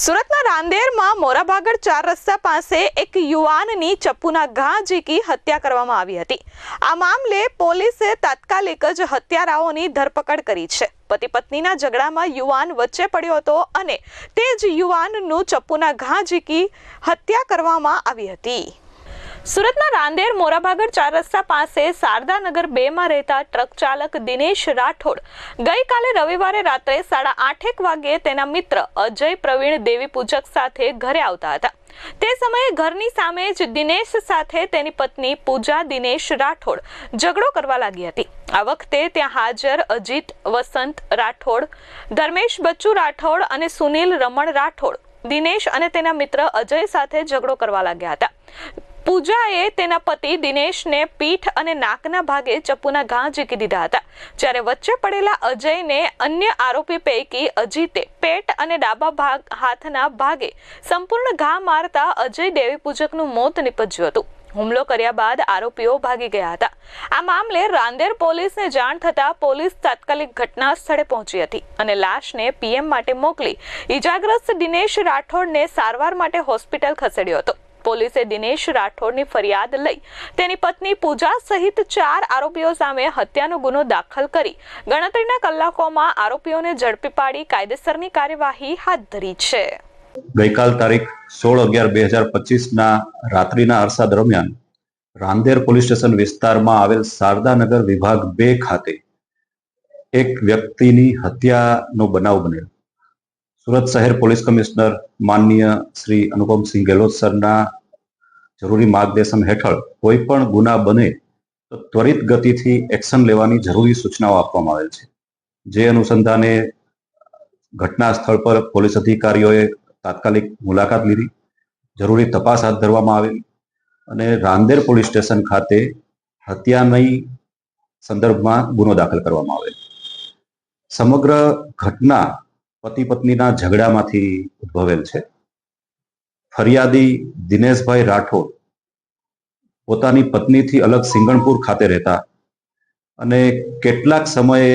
સુરતના રાંદેરમાં મોરાભાગળ ચાર રસ્તા પાસે એક યુવાનની ચપ્પુના ઘા ઝીકી હત્યા કરવામાં આવી હતી. આ મામલે પોલીસે તાત્કાલિક જ હત્યારાઓની ધરપકડ કરી છે. પતિ પત્નીના ઝઘડામાં યુવાન વચ્ચે પડ્યો હતો અને તે જ યુવાનનું ચપ્પુના ઘા ઝીકી હત્યા કરવામાં આવી હતી. સુરતના રાંદેર મોરાભાગર ચાર રસ્તા પાસે શારદાનગર બે માં રહેતા ટ્રક ચાલક દિનેશ રાઠોડ ગઈકાલે રવિવારે રાત્રે સાડા આઠેક વાગ્યે તેના મિત્ર અજય પ્રવીણ દેવી પૂજક સાથે ઘરે આવતા હતા. તે સમયે ઘરની સામે જ દિનેશ સાથે તેની પત્ની પૂજા દિનેશ રાઠોડ ઝઘડો કરવા લાગી હતી. આ વખતે ત્યાં હાજર અજીત વસંત રાઠોડ, ધર્મેશ બચ્ચુ રાઠોડ અને સુનિલ રમણ રાઠોડ. દિનેશ અને તેના મિત્ર અજય સાથે ઝઘડો કરવા લાગ્યા હતા. પૂજાએ તેના પતિ દિનેશને પીઠ અને નાકના ભાગે ચપ્પુના ઘા ઝીકી દીધા હતા. જ્યારે વચ્ચે પડેલા અજયને અન્ય આરોપી પૈકી અજીતે પેટ અને ડાબા ભાગ હાથના ભાગે સંપૂર્ણ ઘા મારતા અજય દેવી પૂજકનું મોત નીપજ્યું હતું. હુમલો કર્યા બાદ આરોપીઓ ભાગી ગયા હતા. આ મામલે રાંદેર પોલીસને જાણ થતાં પોલીસ તાત્કાલિક ઘટના સ્થળે પહોંચી હતી અને લાશને પીએમ માટે મોકલી ઈજાગ્રસ્ત દિનેશ રાઠોડને સારવાર માટે હોસ્પિટલ ખસેડ્યો હતો. પોલીસે દિનેશ રાઠોડની ફરિયાદ લઈ તેની પત્ની પૂજા સહિત ચાર આરોપીઓ સામે હત્યાનો ગુનો દાખલ કરી ગણતરીના કલાકોમાં આરોપીઓને ઝડપી પાડી કાયદેસરની કાર્યવાહી હાથ ધરી છે. ગઈકાલ તારીખ સોળ અગિયાર બે હજાર પચીસના રાત્રિના અરસા દરમિયાન રાંદેર પોલીસ સ્ટેશન વિસ્તારમાં આવેલ શારદાનગર વિભાગ બે ખાતે એક વ્યક્તિની હત્યાનો બનાવ બનેલ. સુરત શહેર પોલીસ કમિશનર માનનીય શ્રી અનુપમસિંહ ગેહલોત સરના જરૂરી માર્ગદર્શન હેઠળ કોઈ પણ ગુના બને તો ત્વરિત ગતિથી એક્શન લેવાની જરૂરી સૂચનાઓ આપવામાં આવેલ છે. જે અનુસંધાને ઘટના સ્થળ પર પોલીસ અધિકારીઓએ તાત્કાલિક મુલાકાત લીધી. જરૂરી તપાસ હાથ ધરવામાં આવેલી અને રાંદેર પોલીસ સ્ટેશન ખાતે હત્યાની સંદર્ભમાં ગુનો દાખલ કરવામાં આવેલ. સમગ્ર ઘટના પતિ પત્નીના ઝઘડામાંથી ઉદ્ભવેલ છે. ફરિયાદી દિનેશભાઈ રાઠોડ પોતાની પત્નીથી અલગ સિંગણપુર ખાતે રહેતા અને કેટલાક સમયે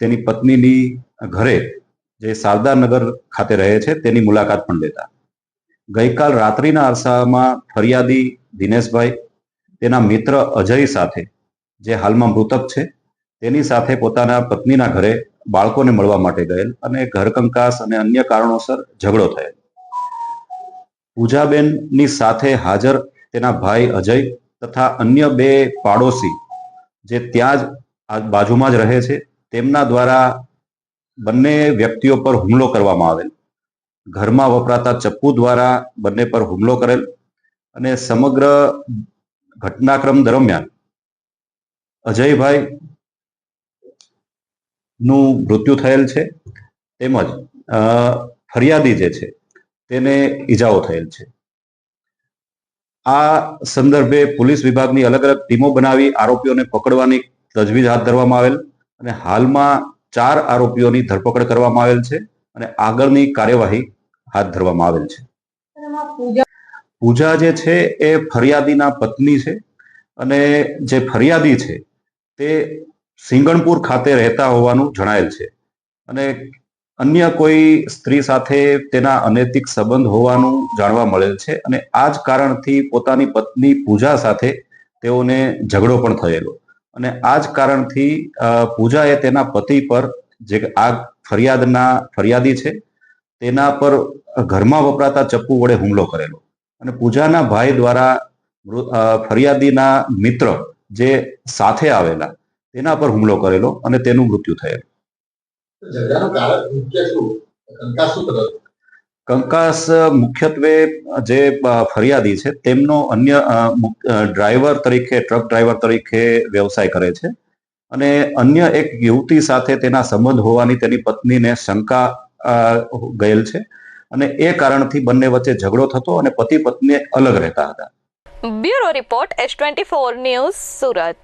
તેની પત્નીની ઘરે જે શારદાનગર ખાતે રહે છે તેની મુલાકાત પણ લેતા. ગઈકાલ રાત્રિના અરસામાં ફરિયાદી દિનેશભાઈ તેના મિત્ર અજય સાથે, જે હાલમાં મૃતક છે તેની સાથે પોતાના પત્નીના ઘરે બાળકોને મળવા માટે ગયેલ અને ઘર કંકાસ અને અન્ય કારણોસર ઝઘડો થયેલ. પૂજાબેનની સાથે હાજર તેના ભાઈ અજય તથા અન્ય બે પાડોશી જે ત્યાં જ બાજુમાં જ રહે છે, તેમના દ્વારા બંને વ્યક્તિઓ પર હુમલો કરવામાં આવેલ. ઘરમાં વપરાતા ચપ્પુ દ્વારા બંને પર હુમલો કરેલ અને સમગ્ર ઘટનાક્રમ દરમિયાન અજયભાઈ નું મૃત્યુ થયેલ છે. તેમજ ફરિયાદી જે છે, તેને ઈજાઓ થયેલ છે. આ સંદર્ભે પોલીસ વિભાગની અલગ અલગ ટીમો બનાવી આરોપીઓને પકડવાની તજવીજ હાથ ધરવામાં આવેલ અને હાલમાં ચાર આરોપીઓની ધરપકડ કરવામાં આવેલ છે અને આગળની કાર્યવાહી હાથ ધરવામાં આવેલ છે. પૂજા જે છે એ ફરિયાદીના પત્ની છે અને જે ફરિયાદી છે તે સિંગણપુર ખાતે રહેતા હોવાનું જણાયેલ છે. અને અન્ય કોઈ સ્ત્રી સાથે તેના અનૈતિક સંબંધ હોવાનું જાણવા મળેલ છે અને આ જ કારણથી પોતાની પત્ની પૂજા સાથે તેઓને ઝઘડો પણ થયેલો. અને આ જ કારણથી પૂજાએ તેના પતિ પર જે આ ફરિયાદના ફરિયાદી છે, તેના પર ઘરમાં વપરાતા ચપ્પુ વડે હુમલો કરેલો. અને પૂજાના ભાઈ દ્વારા ફરિયાદીના મિત્ર જે સાથે આવેલા તેના પર હુમલો કરેલો અને તેનું મૃત્યુ થયેલ. કંકાસ મુખ્યત્વે જે ફરિયાદી છે તેમનો અન્ય ડ્રાઈવર તરીકે ટ્રક ડ્રાઈવર તરીકે વ્યવસાય કરે છે અને અન્ય એક યુવતી સાથે તેના સંબંધ હોવાની તેની પત્નીને શંકા ગયેલ છે અને એ કારણથી બંને વચ્ચે ઝઘડો થતો અને પતિ પત્ની અલગ રહેતા હતા. Bureau report S twenty four news Surat.